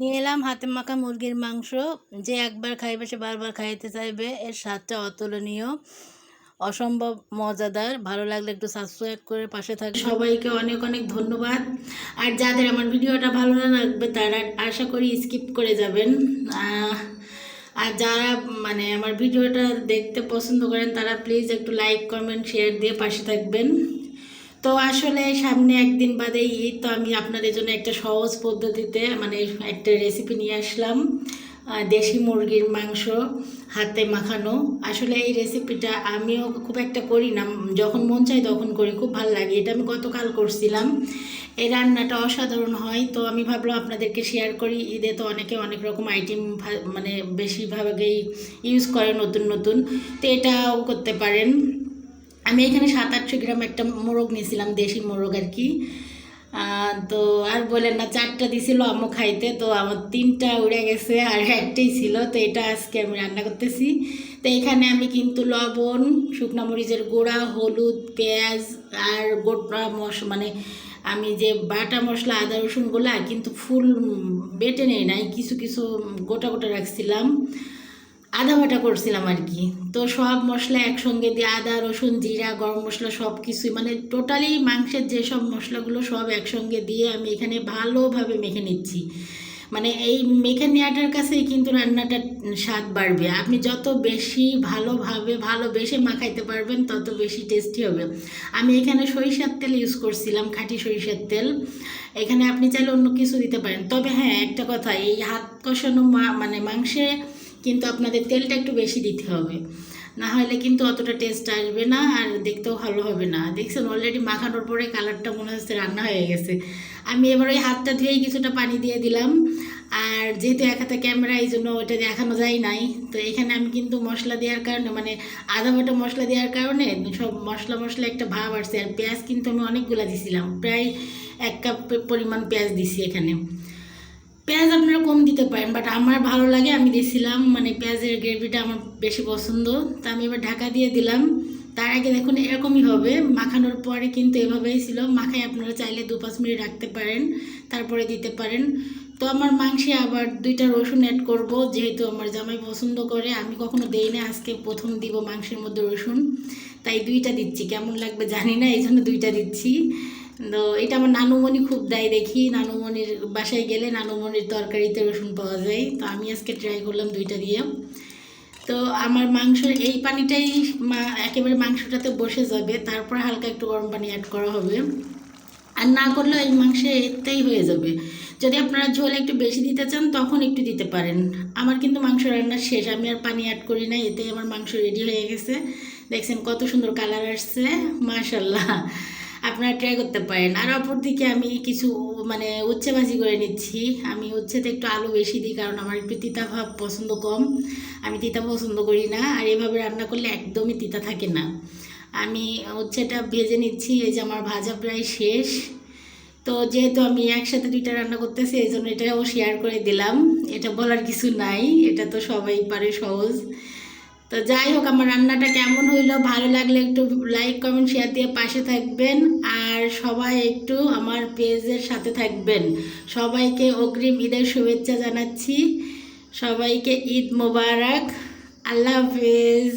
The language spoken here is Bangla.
নিয়ে এলাম হাতে মাখা মুরগির মাংস। যে একবার খাইবে, সে বারবার খাইতে চাইবে। এর স্বাদটা অতুলনীয়, অসম্ভব মজাদার। ভালো লাগলে একটু সাবস্ক্রাইব করে পাশে থাকবে। সবাইকে অনেক অনেক ধন্যবাদ। আর যাদের আমার ভিডিওটা ভালো না লাগবে, তারা আশা করি স্কিপ করে যাবেন। আর যারা মানে আমার ভিডিওটা দেখতে পছন্দ করেন, তারা প্লিজ একটু লাইক কমেন্ট শেয়ার দিয়ে পাশে থাকবেন। তো আসলে সামনে একদিন বাদে ঈদ, তো আমি আপনাদের জন্য একটা সহজ পদ্ধতিতে মানে একটা রেসিপি নিয়ে আসলাম। দেশি মুরগির মাংস হাতে মাখানো। আসলে এই রেসিপিটা আমিও খুব একটা করি না, যখন মন চাই তখন করি, খুব ভালো লাগে। এটা আমি গতকাল করছিলাম। এই রান্নাটা অসাধারণ হয়। তো আমি ভাবলাম আপনাদেরকে শেয়ার করি। ঈদে তো অনেকে অনেক রকম আইটেম মানে বেশিরভাগই ইউজ করে নতুন নতুন। তো এটাও করতে পারেন। আমি এখানে সাত, আটশো গ্রাম একটা মোরগ নিয়েছিলাম, দেশি মোরগ আর কি। তো আর বলেন না, চারটা দিছিল আম্মু খাইতে, তো আমার তিনটা উড়ে গেছে আর একটাই ছিল, তো এটা আজকে আমি রান্না করতেছি। তো এখানে আমি কিন্তু লবণ, শুকনা মরিচের গুঁড়া, হলুদ, পেঁয়াজ আর গোটা মশ মানে আমি যে বাটা মশলা, আদা, রসুনগুলা কিন্তু ফুল বেটে নেই নাই, কিছু কিছু গোটা গোটা রাখছিলাম। আদা বাটা করছিলাম আর কি। তো সব মশলা একসঙ্গে দিয়ে আদা, রসুন, জিরা, গরম মশলা সব কিছুই মানে টোটালি মাংসের যেসব মশলাগুলো সব একসঙ্গে দিয়ে আমি এখানে ভালোভাবে মেখে নিচ্ছি। মানে এই মেখে নেওয়াটার কাছেই কিন্তু রান্নাটা স্বাদ বাড়বে। আপনি যত বেশি ভালোভাবে ভালোবেসে মাখাইতে পারবেন, তত বেশি টেস্টি হবে। আমি এখানে সরিষার তেল ইউজ করছিলাম, খাঁটি সরিষার তেল। এখানে আপনি চাইলে অন্য কিছু দিতে পারেন। তবে হ্যাঁ একটা কথা, এই হাত কষানো মানে মাংসে কিন্তু আপনাদের তেলটা একটু বেশি দিতে হবে। না হলে কিন্তু অতটা টেস্ট আসবে না আর দেখতেও ভালো হবে না। দেখছেন অলরেডি মাখানোর পরে কালারটা মনে হচ্ছে রান্না হয়ে গেছে। আমি এবার ওই হাতটা ধুয়েই কিছুটা পানি দিয়ে দিলাম। আর যেহেতু এক হাতে ক্যামেরা এই জন্য ওটা দেখানো যায় নাই। তো এখানে আমি কিন্তু মশলা দেওয়ার কারণে মানে আদা বাটা মশলা দেওয়ার কারণে সব মশলা মশলা একটা ভাব আসছে। আর পেঁয়াজ কিন্তু আমি অনেকগুলো দিছিলাম। প্রায় এক কাপ পরিমাণ পেঁয়াজ দিছি এখানে। পেঁয়াজ আপনারা কম দিতে পারেন বাট আমার ভালো লাগে, আমি দিয়েছিলাম মানে পেঁয়াজের গ্রেভিটা আমার বেশি পছন্দ, তা আমি এবার ঢাকা দিয়ে দিলাম। তার আগে দেখুন, এরকমই হবে, মাখানোর পরে কিন্তু এভাবেই ছিল, মাখায় আপনারা চাইলে দু পাঁচ মিনিট রাখতে পারেন, তারপরে দিতে পারেন। তো আমার মাংসে আবার দুইটা রসুন অ্যাড করব, যেহেতু আমার জামাই পছন্দ করে, আমি কখনো দেই না আজকে প্রথম দিব মাংসের মধ্যে রসুন, তাই দুইটা দিচ্ছি, কেমন লাগবে জানি না এই জন্য দুইটা দিচ্ছি। তো এটা আমার নানুমণি খুব দেয় দেখি। নানুমণির বাসায় গেলে নানুমণির তরকারিতে রসুন পাওয়া যায়। তো আমি আজকে ট্রাই করলাম দুইটা দিয়ে। তো আমার মাংসের এই পানিটাই মা- একেবারে মাংসটাতে বসে যাবে। তারপর হালকা একটু গরম পানি অ্যাড করা হবে। আর না করলে এই মাংসে এতেই হয়ে যাবে। যদি আপনারা ঝোল একটু বেশি দিতে চান, তখন একটু দিতে পারেন। আমার কিন্তু মাংস রান্না শেষ। আমি আর পানি অ্যাড করি না এতে আমার মাংস রেডি হয়ে গেছে। দেখছেন কত সুন্দর কালার আসছে। মাশাল্লাহ আপনারা ট্রাই করতে পারেন। আর অপরদিকে আমি কিছু মানে উচ্ছে ভাজি করে নিচ্ছি। আমি উচ্ছেতে একটু আলু বেশি দিই কারণ আমার একটু তিতা ভাব পছন্দ কম। আমি তিতা পছন্দ করি না আর এভাবে রান্না করলে একদমই তিতা থাকে না। আমি উচ্ছেটা ভেজে নিচ্ছি, এই যে আমার ভাজা প্রায় শেষ। তো যেহেতু আমি একসাথে দুইটা রান্না করতেছি, এই জন্য এটাও শেয়ার করে দিলাম। এটা বলার কিছু নাই, এটা তো সবাই পারে সহজ। তো যাই হোক, আমার রান্নাটা কেমন হইল? ভালো লাগলে একটু লাইক কমেন্ট শেয়ার দিয়ে পাশে থাকবেন। আর সবাই একটু আমার পেজের সাথে থাকবেন। সবাইকে অগ্রিম ঈদের শুভেচ্ছা জানাচ্ছি। সবাইকে ঈদ মোবারক। আল্লাহ হাফেজ।